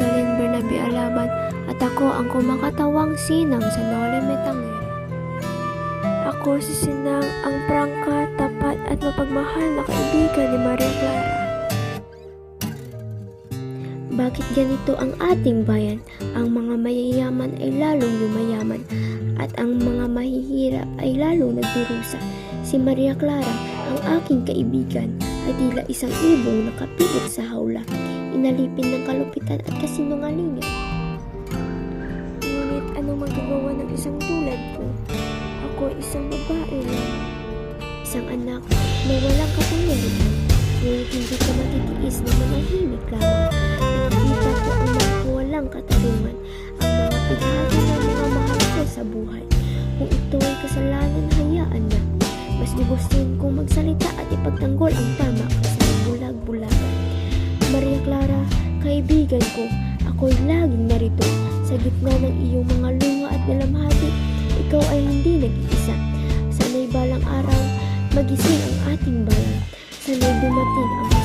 Kalin Bernabe Alaban at ako ang kumakatawang sinang sa Nole Metangere. Ako si Sinang ang prangka, tapat at mapagmahal na kaibigan ni Maria Clara. Bakit ganito ang ating bayan? Ang mga mayayaman ay lalong yumayaman at ang mga mahihirap ay lalong nagdurusa. Si Maria Clara, ang aking kaibigan, ay tila isang ibong nakapilit sa hawla, inalipin ng kalupitan at kasinungalingan. Ngunit ano magagawa ng isang tulad ko? Ako isang babae lang. Isang anak na walang kapangyarihan. Ngunit hindi ko matitiis na manahimik lamang. Nakikita ko ang mga walang katarungan, ang mga pighati ng mga mahal ko sa buhay. Kung ito ay kasalanan, gugustuhin kong magsalita at ipagtanggol ang tama kaysa bulag-bulagan. Maria Clara, kaibigan ko, ako'y laging narito sa gitna ng iyong mga lunga at dalamhati. Ikaw ay hindi nag-iisa. Sana'y balang araw, magising ang ating bayan. Sana'y dumating ang.